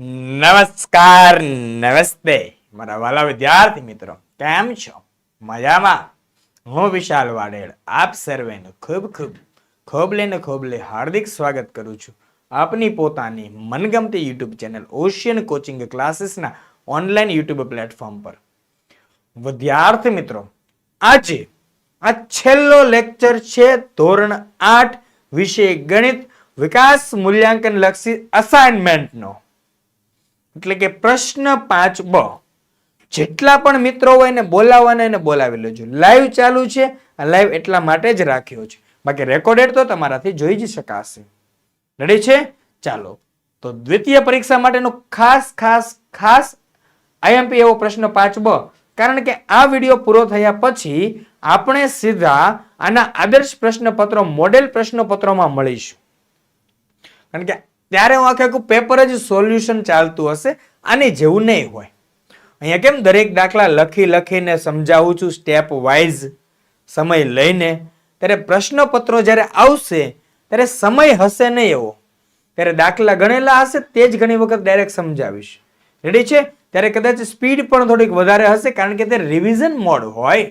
નમસ્કાર, નમસ્તે. મારા વાલા વિદ્યાર્થી મિત્રો, કેમ છો? મજામાં? હું વિશાલ વાડેડ, આપ સર્વેનું ખૂબ ખૂબ ખોબલે ને ખોબલે હાર્દિક સ્વાગત કરું છું આપની પોતાની મનગમતી યુટ્યુબ ચેનલ ઓશિયન કોચિંગ ક્લાસીસના ઓનલાઈન યુટ્યુબ પ્લેટફોર્મ પર. વિદ્યાર્થી મિત્રો, આજે આ છેલ્લો લેક્ચર છે ધોરણ આઠ વિષય ગણિત વિકાસ મૂલ્યાંકન લક્ષી અસાઇનમેન્ટનો એટલે કે પ્રશ્ન પાંચ બ. જેટલા પણ મિત્રો હોય એને બોલાવવાના એને બોલાવી લેજો. લાઈવ ચાલુ છે. આ લાઈવ એટલા માટે જ રાખ્યો છે. બાકી રેકોર્ડેડ તો તમારાથી જોઈ જ શકાશે. રેડી છે? ચાલો. તો દ્વિતીય પરીક્ષા માટેનો ખાસ ખાસ ખાસ આઈએમપી એવો પ્રશ્ન પાંચ બ. કારણ કે આ વીડિયો પૂરો થયા પછી આપણે સીધા આના આદર્શ પ્રશ્નપત્રો મોડેલ પ્રશ્નપત્રોમાં મળીશું. કારણ કે ત્યારે હું આખે આખું પેપર જ સોલ્યુશન ચાલતું હશે આની જેવું નહીં હોય. અહીંયા કેમ દરેક દાખલા લખી લખીને સમજાવું છું સ્ટેપ વાઇઝ સમય લઈને. ત્યારે પ્રશ્નપત્રો જ્યારે આવશે, ત્યારે સમય હશે નહીં એવો. ત્યારે દાખલા ગણેલા હશે તે જ ઘણી વખત ડાયરેક્ટ સમજાવીશ. રેડી છે? ત્યારે કદાચ સ્પીડ પણ થોડીક વધારે હશે કારણ કે તે રિવિઝન મોડ હોય.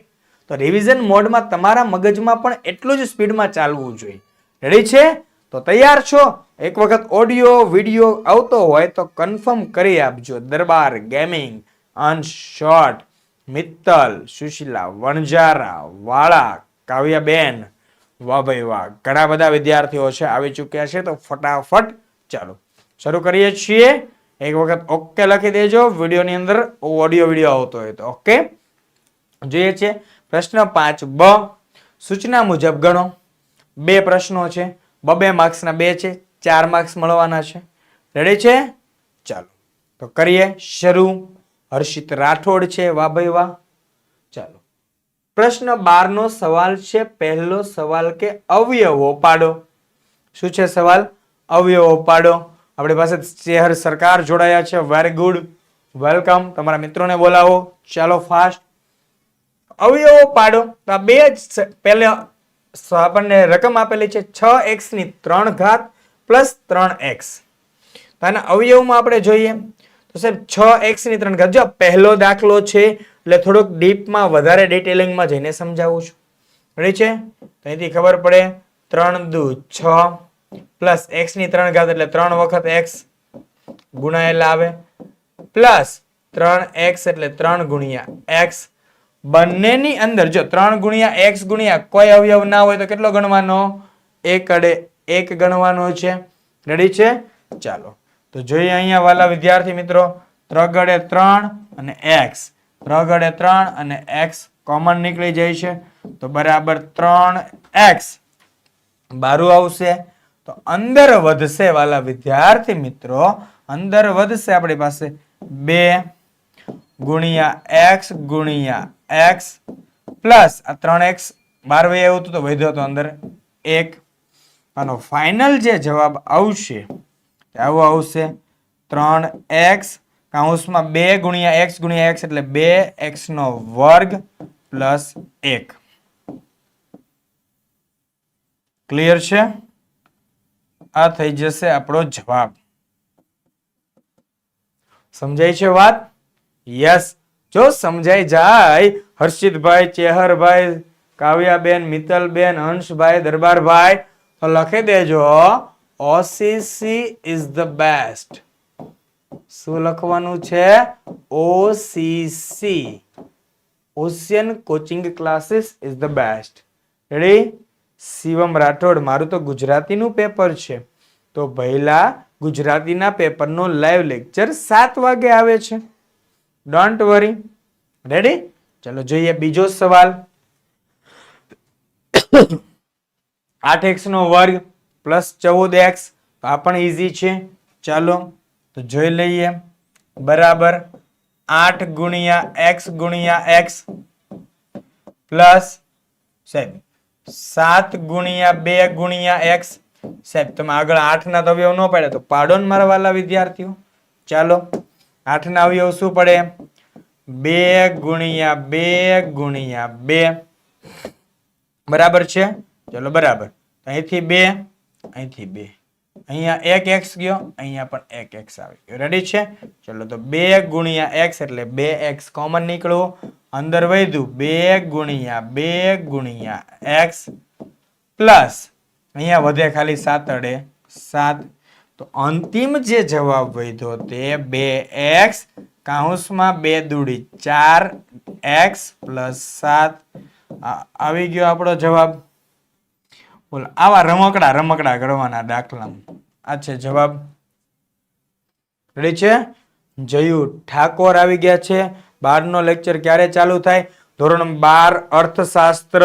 તો રિવિઝન મોડમાં તમારા મગજમાં પણ એટલું જ સ્પીડમાં ચાલવું જોઈએ. રેડી છે? તો તૈયાર છો? એક વખત ઓડિયો, વિડિયો આવતો હોય તો કન્ફર્મ કરી આપજો. દરબાર ગેમિંગ અંશ શોર્ટ મિત્તલ, સુશીલા વણજારા વાળા, કાવ્યાબેન, વાહ વાહ. ઘણા બધા વિદ્યાર્થીઓ છે, આવી ચૂક્યા છે, તો ફટાફટ ચાલો. શરૂ કરીએ છીએ. એક વખત ઓકે લખી દેજો. વિડીયોની અંદર ઓડિયો, વીડિયો આવતો હોય તો ઓકે જોઈએ છે. પ્રશ્ન પાંચ, બ. સૂચના મુજબ ગણો. બે પ્રશ્નો છે. બબે માર્ક્સના બે છે. ચાર માર્ક્સ મળવાના છે. રેડી છે? ચાલો. તો કરીએ શરૂ. હર્ષિત રાઠોડ છે, વાહ ભાઈ વાહ. ચાલો. પ્રશ્ન બાર નો સવાલ છે, પહેલો સવાલ કે અવયવો પાડો. શું છે સવાલ? અવયવો પાડો. આપણી પાસે શહેર સરકાર જોડાયા છે. વેરી ગુડ વેલકમ તમારા મિત્રોને બોલાવો. ચાલો ફાસ્ટ અવયવો પાડો. આ બે જ પહેલા આપણને રકમ આપેલી છે, છ એક્સની ત્રણ ઘાત પ્લસ ત્રણ એક્સ. તો આના અવયવમાં આપણે જોઈએ, તો સાહેબ છ એક્સની ત્રણ ઘાત, જો પહેલો દાખલો છે, એટલે થોડોક ડીપમાં વધારે ડિટેલિંગમાં જઈને સમજાવું છું. રેડી છે? તો અહીંથી ખબર પડે, ત્રણ દુ છ પ્લસ એક્સની ત્રણ ઘાત, એટલે ત્રણ વખત એક્સ ગુણાયેલા આવે. પ્લસ ત્રણ એક્સ, એટલે ત્રણ ગુણ્યા એક્સ. બંનેની અંદર જો ત્રણ ગુણ્યા એક્સ ગુણ્યા કોઈ અવયવ ના હોય તો કેટલો ગણવાનો? એક અડે એક ગણવાનો છે. રેડી છે? ચાલો. તો જોઈએ અહીંયા વાલા વિદ્યાર્થી મિત્રો. ત્રગડે ત્રણ અને એક્સ ત્રગડે ત્રણ અને એક્સ કોમન નીકળી જાય છે. તો બરાબર ત્રણ એક્સ બારું આવશે. તો અંદર વધશે વાલા વિદ્યાર્થી મિત્રો. અંદર વધશે આપણી પાસે બે ગુણ્યા એક્સ ગુણ્યા એક્સ પ્લસ આ ત્રણ એક્સ બાર વય આવ્યું તો વધ્યો તો અંદર. એક આનો ફાઇનલ જે જવાબ આવશે આવો આવશે. ત્રણ એક્સ કાઉન્સમાં બે ગુણ્યા એક્સ ગુણ્યા એક્સ એટલે બે એક્સ નો વર્ગ પ્લસ એક. ક્લિયર છે? આ થઈ જશે આપણો જવાબ. સમજાય છે વાત? યસ જો સમજાઈ જાય, હર્ષિતભાઈ, ચેહરભાઈ, કાવ્યાબેન, મિત્તલબેન હંસભાઈ દરબારભાઈ તો લખી દેજો ઓસીસી ઇઝ ધ બેસ્ટ શું લખવાનું છે? OCC ocean coaching classes is the best ready Shivam Rathod, મારું તો ગુજરાતીનું પેપર છે. તો ભૈલા ગુજરાતીના પેપરનો લાઈવ લેક્ચર સાત વાગે આવે છે. ડોન્ટ વરી રેડી ચલો જોઈએ બીજો સવાલ. આઠ એક્સ નો વર્ગ પ્લસ ચૌદ એક્સ, તો આ પણ ઇઝી છે. ચાલો, તો જોઈ લઈએ. બરાબર આઠ ગુણ્યા એક્સ ગુણ્યા એક્સ પ્લસ સાહેબ, સાત ગુણ્યા બે ગુણ્યા એક્સ. સાહેબ, તમે આગળ આઠના અવયવ ન પડે તો પાડો ને મારા વિદ્યાર્થીઓ. ચાલો, આઠના અવયવ શું પડે? બે ગુણ્યા બે ગુણ્યા બે. બરાબર છે? ચલો બરાબર. અહીંથી બે અહીંથી બે. અહીંયા એક એક્સ ગયો, અહીંયા પણ એક એક્સ આવી ગયો. રેડી છે? ચલો તો બે ગુણ્યા એક્સ એટલે બે એક્સ કોમન નીકળ્યું. અંદર વધ્યું બે ગુણ્યા બે ગુણ્યા એક્સ પ્લસ અહીંયા વધે ખાલી સાત અડે સાત. તો અંતિમ જે જવાબ વધ્યો તે બે એક્સ કાઉન્સમાં બે દૂડી ચાર એક્સ પ્લસ સાત. આવી ગયો આપણો જવાબ. બોલો, આવા રમકડા રમકડા ગણવાના દાખલા આ છે જવાબ. રેડી છે? જયુ ઠાકોર આવી ગયા છે. બારનો લેક્ચર ક્યારે ચાલુ થાય? ધોરણ બાર અર્થશાસ્ત્ર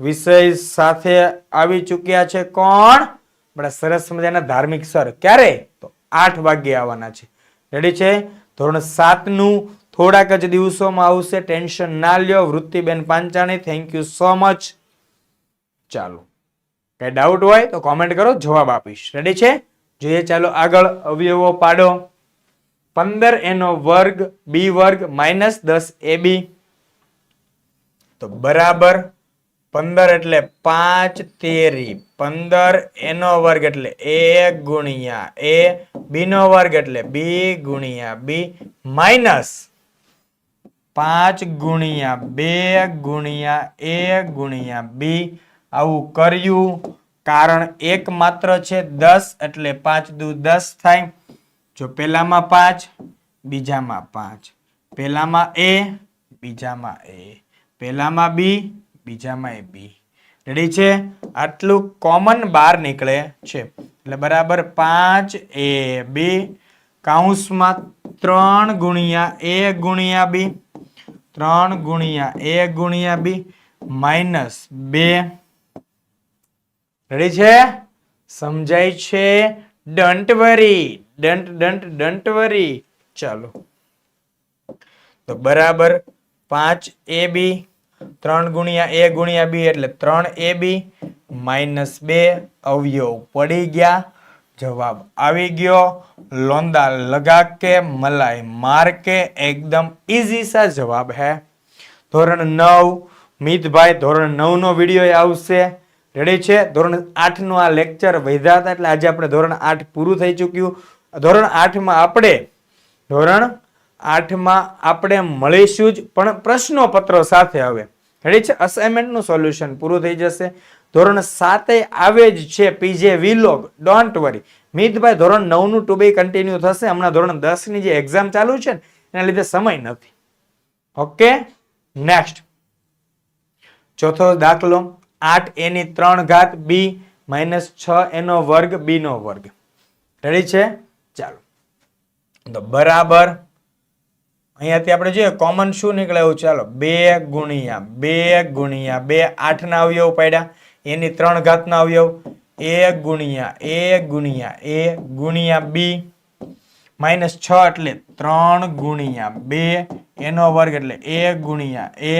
વિષય સાથે આવી ચૂક્યા છે કોણ? આપણા સરસ મજાના ધાર્મિક સર. ક્યારે? તો આઠ વાગ્યે આવવાના છે. રેડી છે? ધોરણ સાતનું થોડાક જ દિવસોમાં આવશે. ટેન્શન ના લ્યો. વૃત્તિબેન Panchani thank you so much ચાલો. કઈ ડાઉટ હોય તો કોમેન્ટ કરો, જવાબ આપીશ. રેડી છે? જોઈએ, ચાલો આગળ અવયવો પાડો. પંદર એનો વર્ગ બી વર્ગ માઇનસ દસ એ બી તો બરાબર પંદર એટલે પાંચ તેરી. પંદર એનો વર્ગ એટલે એ ગુણ્યા એ બી નો વર્ગ એટલે બી ગુણ્યા બી માઇનસ પાંચ ગુણ્યા બે ગુણ્યા એ ગુણ્યા બી આવું કર્યું કારણ એક માત્ર છે દસ એટલે પાંચ દુ દસ થાય. જો પહેલામાં પાંચ, બીજામાં પાંચ. પહેલામાં એ, બીજામાં એ. પહેલામાં બી, બીજામાં એ બી. રેડી છે? આટલું કોમન બહાર નીકળે છે. એટલે બરાબર પાંચ એ બી, કાઉન્સમાં ત્રણ ગુણ્યા એ ગુણ્યા બી. ત્રણ ગુણ્યા એ ગુણ્યા બી, માઇનસ બે. રેડી છે? સમજાય છે? ડન્ટ વરી ડન્ટ ડન્ટ ડન્ટ વરી ચાલો. તો બરાબર પાંચ એ બી, ત્રણ ગુણ્યા એ ગુણ્યા બી એટલે ત્રણ એ બી, માઇનસ બે અવયવ પડી ગયા. જવાબ આવી ગયો. લોંદા લગા કે મલાઈ માર કે એકદમ ઇઝી સા જવાબ હે. ધોરણ નવ, મિતભાઈ ધોરણ નવ નો વીડિયો આવશે. રેડી છે? ધોરણ આઠનું આ લેક્ચર વૈધા હતા એટલે આજે આપણે ધોરણ આઠ પૂરું થઈ ચૂક્યું. ધોરણ આઠમાં આપણે, ધોરણ આઠમાં આપણે મળીશું જ, પણ પ્રશ્નોપત્રો સાથે હવે. રેડી છે? અસાઇનમેન્ટનું સોલ્યુશન પૂરું થઈ જશે. ધોરણ સાતે આવે જ છે પીજે વિલોગ ડોન્ટ વરી મિતભાઈ, ધોરણ નવનું ટુ બી કન્ટિન્યુ થશે. હમણાં ધોરણ દસની જે એક્ઝામ ચાલુ છે ને, એના લીધે સમય નથી. ઓકે નેક્સ્ટ ચોથો દાખલો. આઠ એની ત્રણ ઘાત બી માઇનસ છ એનો વર્ગ બી નો વર્ગ. રેડી છે? ચાલો. તો બરાબર. અહીંયાથી આપણે જોઈએ કોમન શું નીકળે એવું? ચાલો, બે ગુણ્યા બે ગુણ્યા, બે આઠના અવયવ પાડ્યા. એની ત્રણ ઘાતના અવયવ. એ ગુણ્યા એ ગુણ્યા એ ગુણ્યા બી. માઇનસ છ એટલે ત્રણ ગુણ્યા બે એનો વર્ગ એટલે એ ગુણ્યા, એ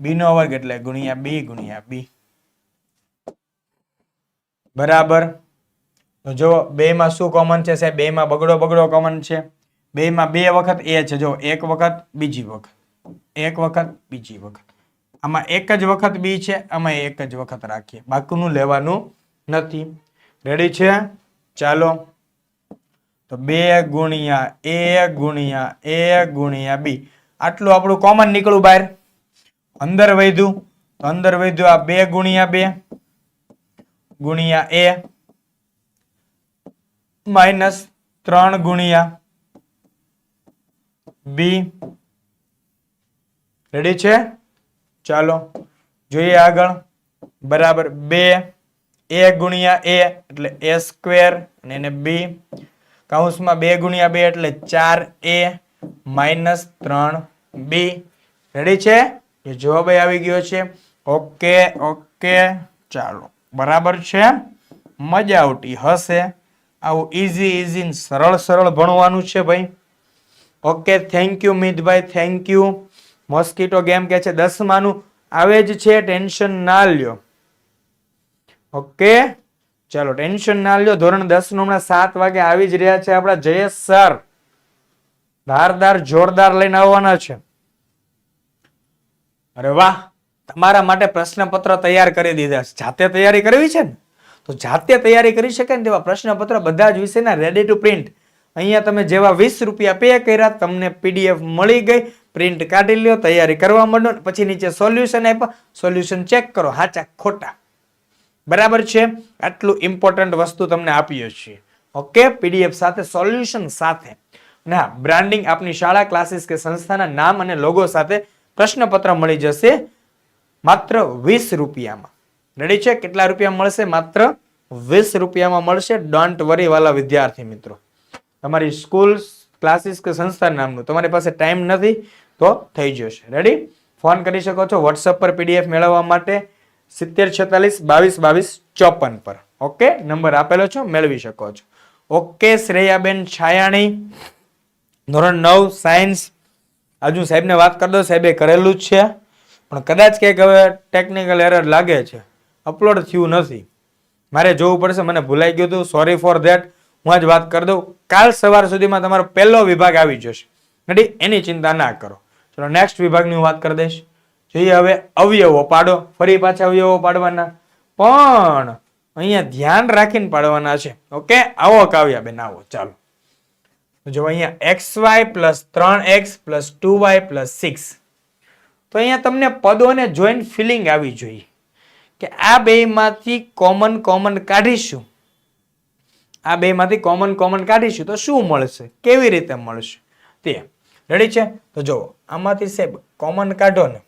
બી નો વર્ગ એટલે ગુણ્યા, બી ગુણ્યા બી. બરાબર? તો જો બેમાં શું કોમન છે સાહેબ? બેમાં બગડો બગડો કોમન છે. બેમાં બે વખત એ છે. જો એક વખત, બીજી વખત. એક વખત, બીજી વખત. આમાં એક જ વખત બી છે, આમાં એક જ વખત રાખીએ. બાકીનું લેવાનું નથી. રેડી છે? ચાલો. તો બે ગુણ્યા એ ગુણ્યા એ ગુણ્યા બી. આટલું આપણું કોમન નીકળું બહાર. અંદર વધ્યું. તો અંદર વધ્યું આ બે ગુણ્યા બે. ગુણ્યા એ માઇનસ ત્રણ ગુણ્યા બી. રેડી છે? ચાલો, જોઈએ આગળ. બરાબર, બે, એ ગુણ્યા એ એટલે એ સ્ક્વેર અને એને બી. કૌંસમાં બે ગુણ્યા બે એટલે ચાર એ માઇનસ ત્રણ બી. રેડી છે? એ જવાબ આવી ગયો છે. ઓકે ઓકે, ચાલો. બરાબર છે? મજા આવતી હશે. આવું ઇઝી ઇઝી સરળ સરળ ભણવાનું છે ભાઈ. ઓકે થેન્ક યુ મિતભાઈ થેન્ક યુ મોસ્કીટો ગેમ કે છે દસમાનું. આવે જ છે ટેન્શન ના લ્યો. ઓકે ચાલો ટેન્શન ના લ્યો. ધોરણ દસનું હમણાં સાત વાગે આવી જ રહ્યા છે આપણા જયેશ સર ધારદાર, જોરદાર લઈને આવવાના છે. અરે વાહ! તમારા માટે પ્રશ્નપત્ર તૈયાર કરી દીધા જાતે તૈયારી કરવી છે ને? તો જાતે તૈયારી કરી શકે ને તેવા પ્રશ્નપત્ર બધા જ વિષયના રેડી ટુ પ્રિન્ટ અહીંયા તમે જેવા વીસ રૂપિયા પે કર્યા, તમને પીડીએફ મળી ગઈ પ્રિન્ટ કાઢી લ્યો, તૈયારી કરવા માંડો પછી નીચે સોલ્યુશન આપ્યા. સોલ્યુશન ચેક કરો. હાચા ખોટા? બરાબર છે? આટલું ઇમ્પોર્ટન્ટ વસ્તુ તમને આપીએ છીએ. ઓકે પીડીએફ સાથે સોલ્યુશન સાથે. ના બ્રાન્ડિંગ આપની શાળા ક્લાસીસ કે સંસ્થાના નામ અને લોગો સાથે પ્રશ્નપત્ર મળી જશે. માત્ર વીસ રૂપિયામાં. રેડી છે? કેટલા રૂપિયા મળશે? માત્ર વીસ રૂપિયામાં મળશે ડોન્ટ વરી વાલા વિદ્યાર્થી મિત્રો. તમારી સ્કૂલ ક્લાસીસ કે સંસ્થા નામનું તમારી પાસે ટાઈમ નથી તો થઈ જશે. રેડી ફોન કરી શકો છો વોટ્સઅપ પર પીડીએફ મેળવવા માટે સિત્તેર છેતાલીસ બાવીસ બાવીસ ચોપન પર. ઓકે નંબર આપેલો છો? મેળવી શકો છો. ઓકે શ્રેયાબેન છાયાણી. ધોરણ નવ સાયન્સ હજુ સાહેબને વાત કરી દો. સાહેબે કરેલું જ છે. પણ કદાચ કંઈક હવે ટેકનિકલ એરર લાગે છે. અપલોડ થયું નથી. મારે જોવું પડશે, મને ભૂલાઈ ગયું હતું. સોરી ફોર ધેટ હું આજ વાત કરી દઉં. કાલ સવાર સુધીમાં તમારો પહેલો વિભાગ આવી જશે. રેડી એની ચિંતા ના કરો. ચલો નેક્સ્ટ વિભાગની હું વાત કરી દઈશ. જોઈએ હવે અવયવો પાડો. ફરી પાછા અવયવો પાડવાના. પણ અહીંયા ધ્યાન રાખીને પાડવાના છે. ઓકે આવો કાવ્યા બેન, આવો. ચાલો. જો અહીંયા એક્સ વાય પ્લસ ત્રણ x plus two y plus six તો અહીંયા તમને પદોને જોઈન્ટ ફિલિંગ આવી જોઈએ કે આ બેમાંથી કોમન કોમન કાઢીશું. આ બેમાંથી કોમન કોમન કાઢીશું તો શું મળશે? કેવી રીતે મળશે? તે રેડી છે? તો જુઓ, આમાંથી સાહેબ કોમન કાઢો ને.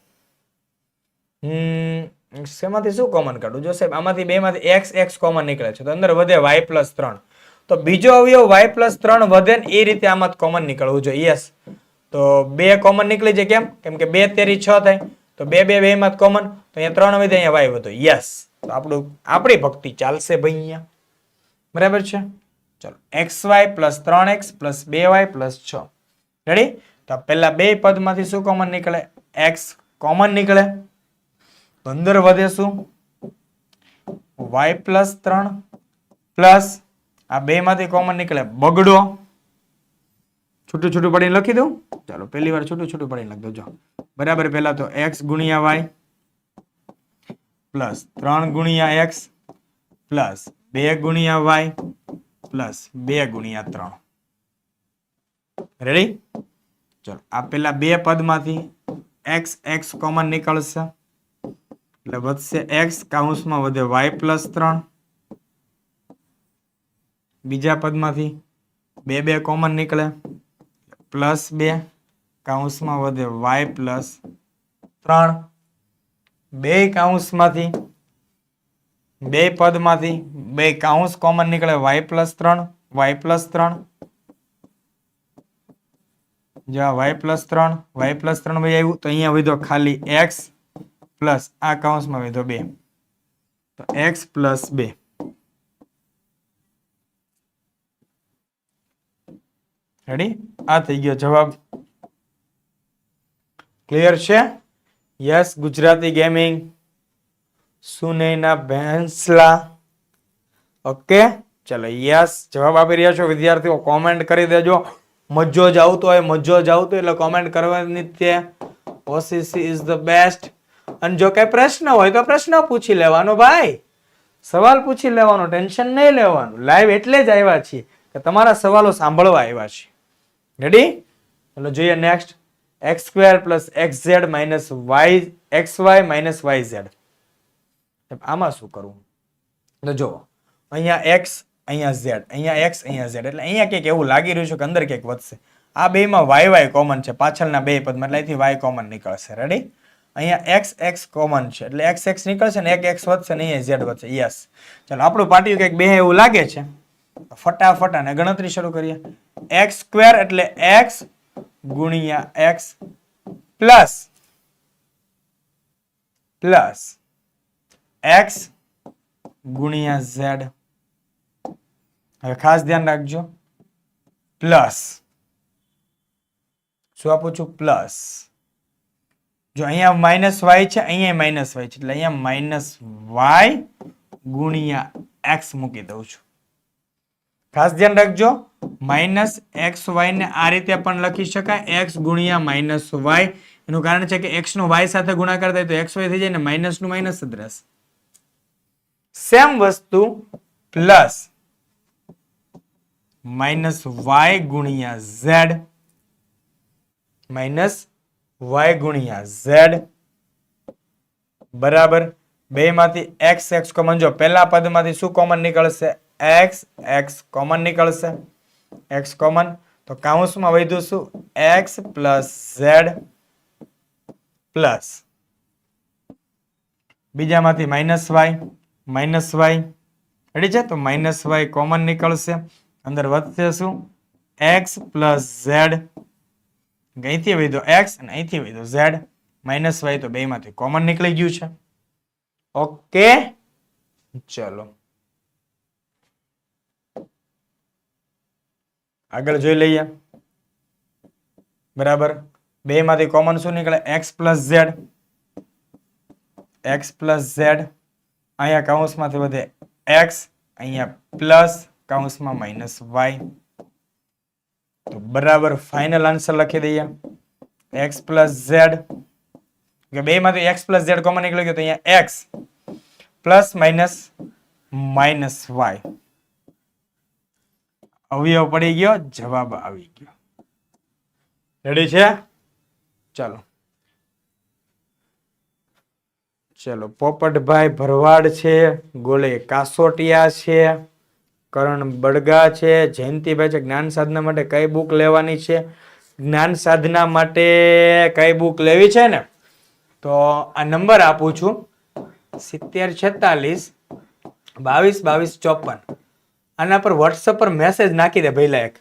શેમાંથી શું કોમન કાઢું જો સાહેબ, આમાંથી બેમાંથી એક્સ એક્સ કોમન નીકળે છે, તો અંદર વધે વાય પ્લસ ત્રણ. તો બીજો અવયવ વાય પ્લસ ત્રણ વધે ને એ રીતે આમાં કોમન નીકળવું જોઈએ. યસ તો બે કોમન નીકળી જાય કેમ? કેમ કે બે તેરી છ થાય. તો બે બે બે માં કોમન તો અહીંયા ત્રણ વધે અહીંયા વાય વધો યસ તો આપણું, આપણી ભક્તિ ચાલશે ભાઈ અહીંયા. બરાબર છે? ચલો. એક્સ વાય પ્લસ ત્રણ એક્સ પ્લસ બે વાય પ્લસ છ. રેડી તો પહેલા બે પદમાંથી શું કોમન નીકળે? એક્સ કોમન નીકળે. પંદર વધે શું? વાય પ્લસ ત્રણ પ્લસ આ બે માંથી કોમન નીકળે બગડો. છૂટું છૂટું પડીને લખી દઉં? ચાલો, પહેલી વાર છૂટું છૂટું પડીને લખી દો બરાબર પહેલા તો એક્સ ગુણ્યા વાય પ્લસ ત્રણ ગુણ્યા એક્સ પ્લસ બે ગુણ્યા વાય પ્લસ બે ગુણ્યા ત્રણ. રેડી ચલો, આ પેલા બે પદમાંથી એક્સ એક્સ કોમન નીકળશે. એટલે વધશે એક્સ કાઉન્સમાં વધે વાય પ્લસ ત્રણ. બીજા પદમાંથી બે બે કોમન નીકળે. પ્લસ બે કાઉન્સમાં વધે, વાય પ્લસ ત્રણ. બે કાઉન્સમાંથી, બે પદમાંથી, બે કાઉન્સ કોમન નીકળે, વાય પ્લસ ત્રણ, વાય પ્લસ ત્રણ. જ્યાં વાય પ્લસ ત્રણ, વાય પ્લસ ત્રણ ભાઈ આવ્યું, તો અહીંયા વધ્યો ખાલી એક્સ પ્લસ આ કાઉન્સમાં વધ્યો બે. તો એક્સ પ્લસ બે. રેડી આ થઈ ગયો જવાબ. ક્લિયર છે? Yes Gujarati gaming Sunaina Bhensla. Okay ચલો યસ જવાબ આપી રહ્યા છો. વિદ્યાર્થીઓ કોમેન્ટ કરી દેજો. મજો જ આવતો હોય, મજો જ આવતો એટલે કોમેન્ટ કરવાની તે ઓસીસી ઇઝ ધ બેસ્ટ અને જો કઈ પ્રશ્ન હોય, તો પ્રશ્ન પૂછી લેવાનો ભાઈ. સવાલ પૂછી લેવાનો, ટેન્શન નહીં લેવાનું. લાઈવ એટલે જ આવ્યા છીએ કે તમારા સવાલો સાંભળવા આવ્યા છીએ. રેડી ચલો જોઈએ next x square plus x z minus y x y minus y z આમાં શું કરવું? તો જુઓ, અહીંયા એક્સ અહીંયા ઝેડ અહીંયા એક્સ અહીંયા ઝેડ એટલે અહીંયા કંઈક એવું લાગી રહ્યું છે કે અંદર કંઈક વધશે. આ બેમાં વાય વાય કોમન છે. પાછળના બે પદમાં, એટલે અહીંથી વાય કોમન નીકળશે. રેડી અહીંયા એક્સ એક્સ કોમન છે. એટલે એક્સ એક્સ નીકળશે ને એક એક્સ વધશે ને અહીંયા ઝેડ વધશે. યસ ચાલો, આપણું પાટિયું કંઈક બે એવું લાગે છે? ફટાફટ અને ગણતરી શરૂ કરીએ. એક્સ સ્ક્વેર એટલે એક્સ ગુણ્યા એક્સ પ્લસ પ્લસ એક્સ ગુણ્યા ઝેડ હવે ખાસ ધ્યાન રાખજો. પ્લસ શું આપું છું? પ્લસ જો અહીંયા માઇનસ વાય છે, અહીંયા માઇનસ વાય છે, એટલે અહીંયા માઇનસ વાય ગુણ્યા એક્સ મૂકી દઉં છું. ખાસ ધ્યાન રાખજો. માઇનસ એક્સ વાય ને આ રીતે પણ લખી શકાય. એક્સ ગુણ્યા માઇનસ વાય. એનું કારણ છે કે એક્સ નો વાય સાથે ગુણાકાર થાય તો એક્સ વાય થઈ જાય ને માઇનસનું માઇનસ જ રહેશે. સેમ વસ્તુ પ્લસ માઇનસ વાય ગુણ્યા ઝેડ. માઇનસ વાય ગુણ્યા ઝેડ. બરાબર? બે માંથી એક્સ એક્સ કોમન જો પહેલા પદમાંથી શું કોમન નીકળશે? એક્સ એક્સ કોમન નીકળશે એક્સ કોમન તો કાઉન્સમાં વધ્યું શું x plus z plus બીજામાંથી minus y minus y ready છે તો માઇનસ વાય કોમન નીકળશે અંદર વધશે શું એક્સ પ્લસ ઝેડ અહીંથી વધ્યો એક્સ અને અહીંથી વધ્યો ઝેડ માઇનસ વાય તો બેમાંથી કોમન નીકળી ગયું છે ઓકે ચલો આગળ જોઈ લઈએ. બરાબર. બે માંથી કોમન શું નીકળે? X plus z x plus z અહીંયા કૌંસમાંથી વધે એક્સ અહીંયા પ્લસ કૌંસમાં માઇનસ વાય તો બરાબર ફાઇનલ આન્સર લખી દઈએ. એક્સ પ્લસ ઝેડ કે બે માંથી એક્સ પ્લસ ઝેડ કોમન નીકળી ગયો તો અહીંયા x plus minus minus y અવયવ પડી ગયો, જવાબ આવી ગયો. રેડી છે? ચાલો. ચલો, પોપટભાઈ ભરવાડ છે, ગોલે કાસોટિયા છે, કરણ બડગા છે, જયંતિભાઈ છે, જ્ઞાન સાધના માટે કઈ બુક લેવાની છે? જ્ઞાન સાધના માટે કઈ બુક લેવી છે ને? તો આ નંબર આપું છું. સિત્તેર છેતાલીસ, બાવીસ બાવીસ, ચોપન. આના પર વોટ્સઅપ પર મેસેજ નાખી દે ભઈલા એક.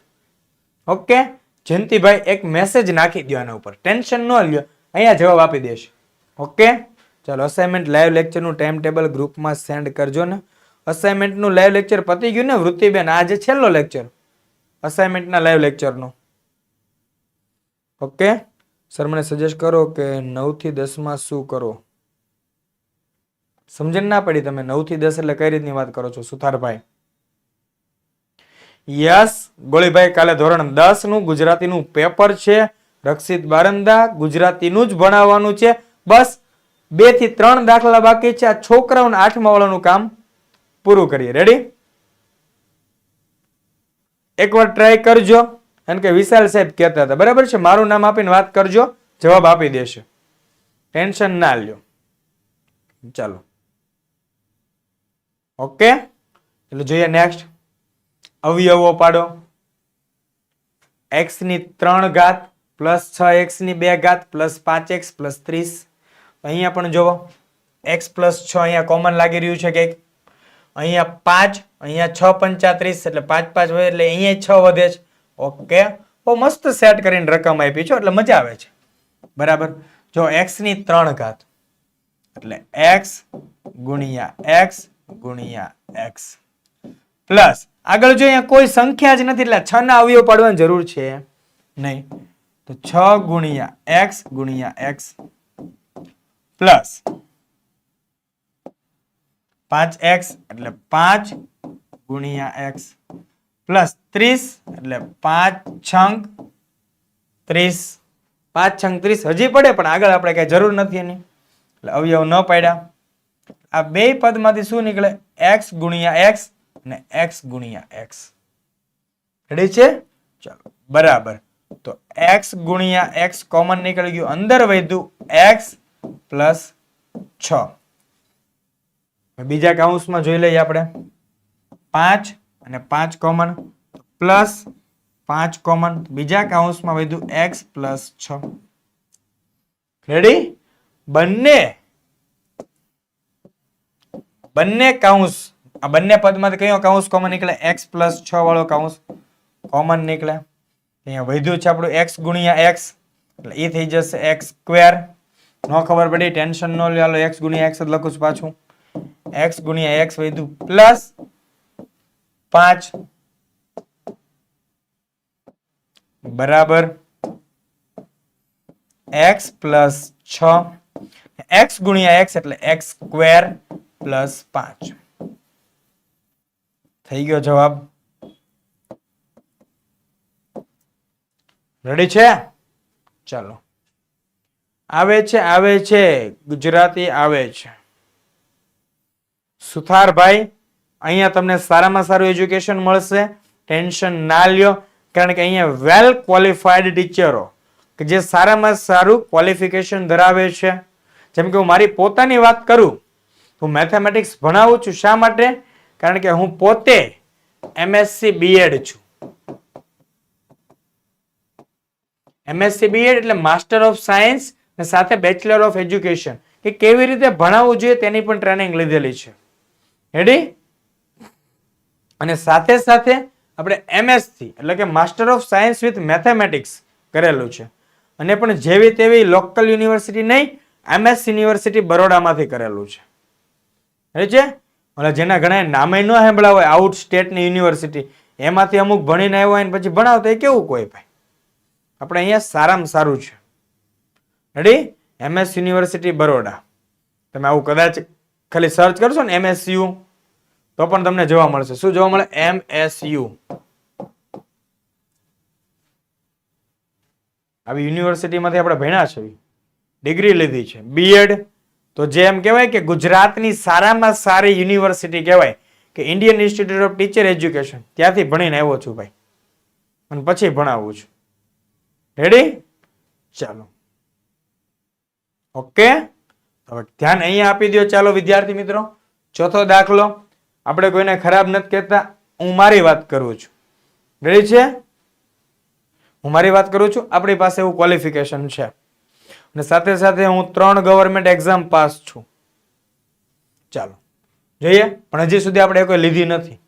ઓકે જયંતિભાઈ, એક મેસેજ નાખી દો આના ઉપર. ટેન્શન ન લ્યો. અહીંયા જવાબ આપી દેશે. ઓકે ચાલો અસાઇનમેન્ટ લાઈવ લેક્ચરનું ટાઈમ ટેબલ ગ્રુપમાં સેન્ડ કરજો ને. અસાઇનમેન્ટનું લાઈવ લેક્ચર પતી ગયું ને, વૃત્તિબેન, આજે છેલ્લો લેક્ચર અસાઇનમેન્ટના લાઈવ લેક્ચરનો ઓકે સર મને સજેસ્ટ કરો કે નવથી દસમાં શું કરો? સમજણ ના પડી તમે. નવથી દસ એટલે કઈ રીતની વાત કરો છો, સુથારભાઈ? યસ, ગોળીભાઈ કાલે ધોરણ દસનું ગુજરાતીનું પેપર છે. રક્ષિત બારંદા ગુજરાતીનું જ ભણાવવાનું છે. બસ, બેથી ત્રણ દાખલા બાકી છે. આ છોકરાઓને આઠમા વાળાનું કામ પૂરું કરીએ. રેડી એકવાર ટ્રાય કરજો. કારણ કે વિશાલ સાહેબ કહેતા હતા. બરાબર છે? મારું નામ આપીને વાત કરજો. જવાબ આપી દેશે. ટેન્શન ના લ્યો. ચાલો. ઓકે એટલે જોઈએ નેક્સ્ટ અવયવો પાડો. એક્સની ત્રણ ઘાત પ્લસ છ એક્સની બે ઘાત પ્લસ પાંચ એક્સ પ્લસ ત્રીસ. અહીંયા પણ જુઓ એક્સ પ્લસ છ અહીંયા કોમન લાગી રહ્યું છે કંઈક. અહીંયા પાંચ, અહીંયા છ પંચાત્રીસ એટલે પાંચ પાંચ વધે એટલે અહીંયા છ વધે છે. ઓકે બહુ મસ્ત સેટ કરીને રકમ આપી છો એટલે મજા આવે છે. બરાબર? જો એક્સની ત્રણ ઘાત એટલે એક્સ ગુણ્યા એક્સ ગુણ્યા એક્સ પ્લસ આગળ જો અહીંયા કોઈ સંખ્યા જ નથી, એટલે છ ના અવયવ પાડવાની જરૂર છે નહીં. તો છ ગુણ્યા એક્સ ગુણ્યા એક્સ પ્લસ પાંચ એક્સ એટલે પાંચ ગુણ્યા એક્સ પ્લસ ત્રીસ એટલે પાંચ છંક ત્રીસ. પાંચ છંક ત્રીસ હજી પડે, પણ આગળ આપણે કઈ જરૂર નથી એની. એટલે અવયવ ન પાડ્યા. આ બે પદમાંથી શું નીકળે? એક્સ ગુણ્યા એક્સ અને એક્સ ગુણ્યા એક્સ રેડી છે? ચાલો, બરાબર. તો એક્સ ગુણ્યા એક્સ કોમન નીકળી ગયું, અંદર વધ્યું એક્સ પ્લસ છ. બીજા કાઉન્સમાં જોઈ લઈએ આપણે. પાંચ અને પાંચ કોમન પ્લસ પાંચ કોમન બીજા કાઉન્સમાં વધ્યું એક્સ પ્લસ છ. રેડી બંને બંને કાઉન્સ આ બંને પદમાંથી કયો કાઉન્સ કોમન નીકળે? એક્સ પ્લસ છ વાળો કાઉન્સ કોમન નીકળે. અહીંયા વધ્યું છે આપણું એક્સ ગુણ્યા એક્સ એટલે એ થઈ જશે એક્સ સ્ક્વેર નો ખબર પડી ટેન્શન નો લે એક્સ ગુણ્યા એક્સ જ લખું છું પાછું. એક્સ ગુણ્યા એક્સ વધ્યું પ્લસ પાંચ. બરાબર. એક્સ પ્લસ છ. એક્સ ગુણ્યા એક્સ એટલે એક્સ સ્ક્વેર પ્લસ પાંચ. થઈ ગયો જવાબ. રેડી છે? ચાલો. આવે છે આવે છે. ગુજરાતી આવે છે. સુથારભાઈ, અહીંયા તમને સારામાં સારું એજ્યુકેશન મળશે. ટેન્શન ના લ્યો. કારણ કે અહીંયા વેલ ક્વોલિફાઈડ ટીચરો કે જે સારામાં સારું ક્વોલિફિકેશન ધરાવે છે. જેમ કે હું મારી પોતાની વાત કરું, હું મેથેમેટિક્સ ભણાવું છું શા માટે? કારણ કે હું પોતે એમએસસી બીએડ છું. એમએસસી બીએડ એટલે માસ્ટર ઓફ સાયન્સ અને સાથે બેચલર ઓફ એજ્યુકેશન કે કેવી રીતે ભણાવવું જોઈએ તેની પણ ટ્રેનિંગ લીધેલી છે. રેડી અને સાથે સાથે આપણે એમએસસી એટલે કે master of science with mathematics કરેલું છે. અને પણ જેવી તેવી લોકલ યુનિવર્સિટી નહીં એમએસ યુનિવર્સિટી બરોડામાંથી કરેલું છે. એ છે? ઓલા જેના ઘણા નામે ન સાંભળ્યા હોય, આઉટ સ્ટેટની યુનિવર્સિટી, એમાંથી અમુક ભણીને આવ્યો હોય ને પછી ભણાવતા એ કેવું કોઈ ભાઈ? આપણે અહીંયા સારામાં સારું છે. Ready MS university Baroda. તમે આવું કદાચ ખાલી સર્ચ કરશો ને એમએસયુ તો પણ તમને જોવા મળશે. શું જોવા મળે? એમએસયુ આવી યુનિવર્સિટીમાંથી આપણે ભણ્યા છે. ડિગ્રી લીધી છે. બીએડ તો જે એમ કહેવાય કે ગુજરાતની સારામાં સારી યુનિવર્સિટી કહેવાય કે Indian institute of teacher education. ત્યાંથી ભણીને આવ્યો છું ભાઈ. અને પછી ભણાવું છું. રેડી ચાલો. ઓકે હવે ધ્યાન અહીંયા આપી દો ચાલો, વિદ્યાર્થી મિત્રો, ચોથો દાખલો. આપણે કોઈને ખરાબ નથી કહેતા. હું મારી વાત કરું છું. રેડી છે? હું મારી વાત કરું છું. આપણી પાસે એવું ક્વોલિફિકેશન છે. અને સાથે સાથે હું ત્રણ ગવર્મેન્ટ એક્ઝામ પાસ છું. ચાલો. જોઈએ, પણ હજી સુધી આપણે કોઈ લીધી નથી.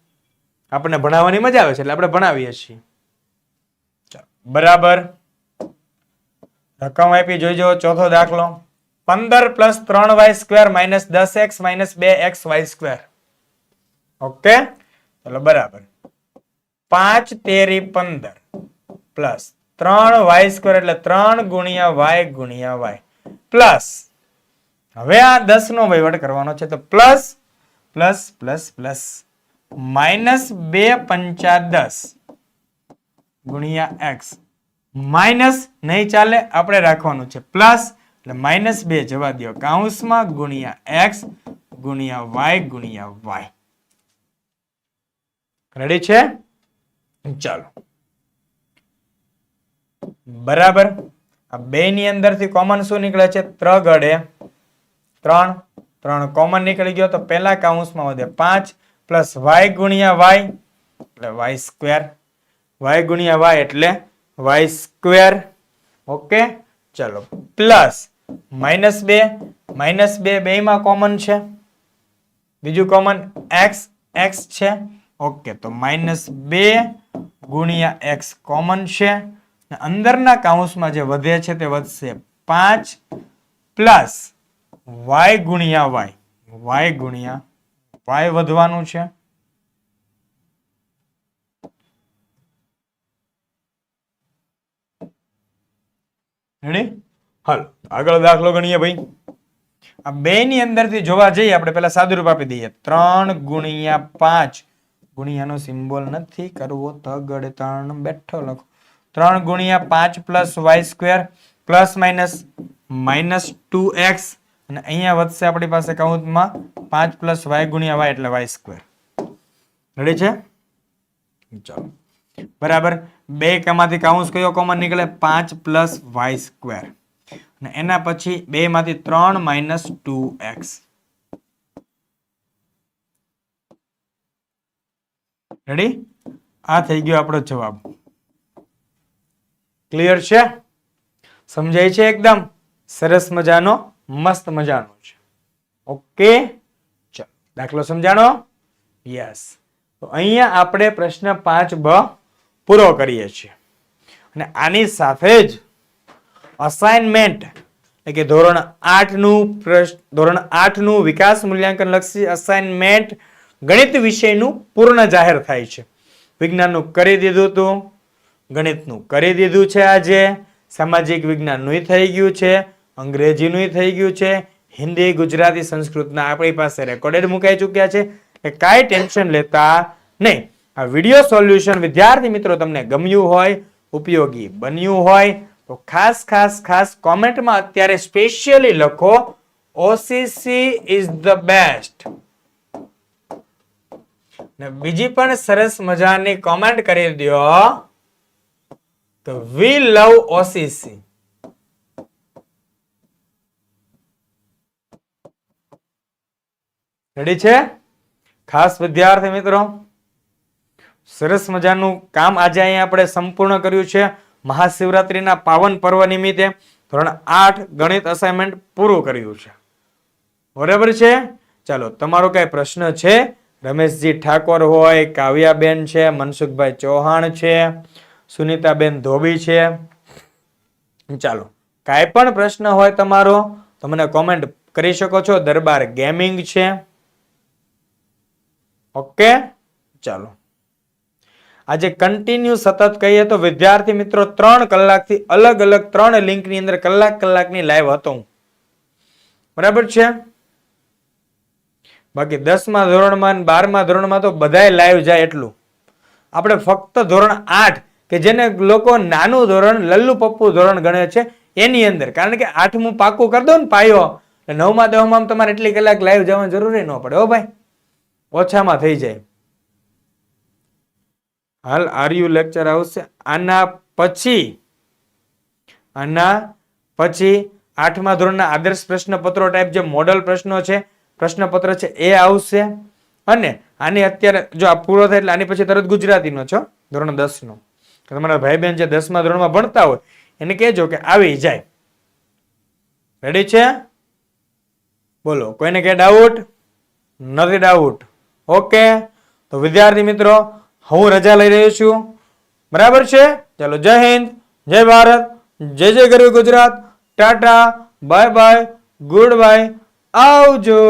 આપણને ભણાવવાની મજા આવે છે, એટલે આપણે ભણાવીએ છીએ. બરાબર. રકમ આપી જોઈજો ચોથો દાખલો. પંદર પ્લસ ત્રણ વાય સ્ક્વેર માઇનસ દસ એક્સ માઇનસ બે એક્સ વાય સ્ક્વેર ઓકે? ચલો, બરાબર. પાંચ તેરી પંદર પ્લસ ત્રણ વાય સ્ક્વેર એટલે ત્રણ ગુણ્યા વાય ગુણ્યા વાય. પ્લસ હવે આ દસ નો વહીવટ કરવાનો છે, તો plus plus plus plus minus બે પંચા દસ ગુણ્યા એક્સ માઇનસ નહીં ચાલે, આપણે રાખવાનું છે. પ્લસ એટલે માઇનસ બે જવા દો કાઉન્સમાં ગુણ્યા એક્સ ગુણ્યા વાય ગુણ્યા વાય રેડી છે? ચાલો. બરાબર? આ બે ની અંદરથી કોમન શું નીકળે છે? ત્રગડે ત્રણ. ત્રણ કોમન નીકળી ગયો તો પહેલા કાઉન્સમાં વધે. પાંચ પ્લસ વાય ગુણ્યા વાય એટલે વાય સ્ક્વેર વાય ગુણ્યા વાય એટલે વાય સ્ક્વેર ઓકે? ચલો. પ્લસ માઇનસ બે. માઇનસ બે બેમાં કોમન છે. બીજું કોમન એક્સ એક્સ છે. ઓકે, તો માઇનસ બે ગુણ્યા એક્સ કોમન છે. અંદરના કાઉન્સમાં જે વધે છે તે વધશે પાંચ પ્લસ વાય ગુણ્યા વાય. વાય ગુણ્યા વાય વધવાનું છે. રેડી આગળ દાખલો ગણીએ ભાઈ. આ બે ની અંદરથી જોવા જઈએ, આપણે પેલા સાદુરૂપ આપી દઈએ. ત્રણ ગુણ્યા પાંચ. ગુણ્યાનો સિમ્બોલ નથી કરવો તગડ ત્રણ બેઠો લખો. ત્રણ ગુણ્યા પાંચ plus y square plus minus minus two x. અને અહીંયા વધશે આપણી પાસે કાઉન્ટમાં પાંચ પ્લસ વાય ગુણ્યા વાય એટલે વાય સ્ક્વેર. રેડી છે? ચાલો. બરાબર. બે કમાંથી કાઉન્સ કયો કોમન નીકળે? પાંચ પ્લસ વાય સ્ક્વેર. અને એના પછી બે માંથી ત્રણ માઇનસ ટુ એક્સ. રેડી આ થઈ ગયો આપણો જવાબ. ક્લિયર છે? સમજાય છે એકદમ? સરસ મજાનો, મસ્ત મજાનો છે. ઓકે ચાલો, દાખલો સમજાણો? યસ તો અહીંયા આપણે પ્રશ્ન પાંચ બ પૂરો કરીએ છીએ. અને આની સાથે જ અસાઇનમેન્ટ એટલે કે ધોરણ આઠનું પ્રશ્ન ધોરણ આઠનું વિકાસ મૂલ્યાંકન લક્ષી અસાઇનમેન્ટ ગણિત વિષયનું પૂર્ણ જાહેર થાય છે. વિજ્ઞાનનું કરી દીધું હતું ગણિતનું કરી દીધું છે આજે. સામાજિક વિજ્ઞાનનું થઈ ગયું છે અંગ્રેજીનું થઈ ગયું છે, હિન્દી, ગુજરાતી સંસ્કૃતના આપણી પાસે રેકોર્ડેડ મુકાઈ ચૂક્યા છે એ કાંઈ ટેન્શન લેતા નહીં. આ વીડિયો સોલ્યુશન વિદ્યાર્થી મિત્રો તમને ગમ્યું હોય, ઉપયોગી બન્યું હોય, તો ખાસ ખાસ ખાસ કોમેન્ટમાં અત્યારે સ્પેશિયલી લખો ઓસીસી ઇઝ ધ બેસ્ટ ને બીજી પણ સરસ મજાની કોમેન્ટ કરી દો તો વી લવ ઓસીસી રેડી છે? ખાસ વિદ્યાર્થી મિત્રો, સરસ મજાનું કામ આજે અહીંયા આપણે સંપૂર્ણ કર્યું છે. મહાશિવરાત્રિના પાવન પર્વ નિમિત્તે ધોરણ આઠ ગણિત અસાઇનમેન્ટ પૂરું કર્યું છે. બરાબર છે? ચાલો, તમારો કઈ પ્રશ્ન છે? રમેશજી ઠાકોર હોય, કાવ્યાબેન છે, મનસુખભાઈ ચૌહાણ છે સુનીતાબેન ધોબી છે. ચાલો, કાંઈ પણ પ્રશ્ન હોય તમારો તો મને કોમેન્ટ કરી શકો છો. દરબાર ગેમિંગ છે. ઓકે ચાલો. આજે કન્ટિન્યુ સતત કહીએ તો વિદ્યાર્થી મિત્રો ત્રણ કલાકથી અલગ અલગ ત્રણ લિંકની અંદર કલાક કલાકની લાઈવ હતો હું. બરાબર છે? બાકી દસમા ધોરણમાં બારમા ધોરણમાં તો બધાય લાઈવ જાય એટલું. આપણે ફક્ત ધોરણ આઠ કે જેને લોકો નાનું ધોરણ, લલ્લુ પપ્પુ ધોરણ ગણે છે, એની અંદર. કારણ કે આઠમું પાકું કરી દો ને પાયો નવમા દસમાં તમારે એટલી કલાક લાઈવ જવાની જરૂરી ન પડે, હો ભાઈ. ઓછામાં થઈ જાય. હાલ આર્યુ લેક્ચર આવશે? આના પછી આના પછી આઠમા ધોરણના આદર્શ પ્રશ્નપત્રો ટાઈપ જે મોડલ પ્રશ્નો છે, પ્રશ્નપત્ર છે, એ આવશે. અને આની અત્યારે જો આ પૂરો થાય એટલે આની પછી તરત ગુજરાતીનો છો ધોરણ દસ તો તમારા ભાઈ બહેન જે દસમા ધોરણમાં ભણતા હોય, એને કહેજો કે આવી જાય. રેડી છે? બોલો, કોઈને કે ડાઉટ નથી ડાઉટ ઓકે તો વિદ્યાર્થી મિત્રો, હું રજા લઈ રહ્યો છું. બરાબર છે? ચાલો, જય હિન્દ, જય ભારત, જય જય ગરવી Gujarat, tata bye bye goodbye, આવજો.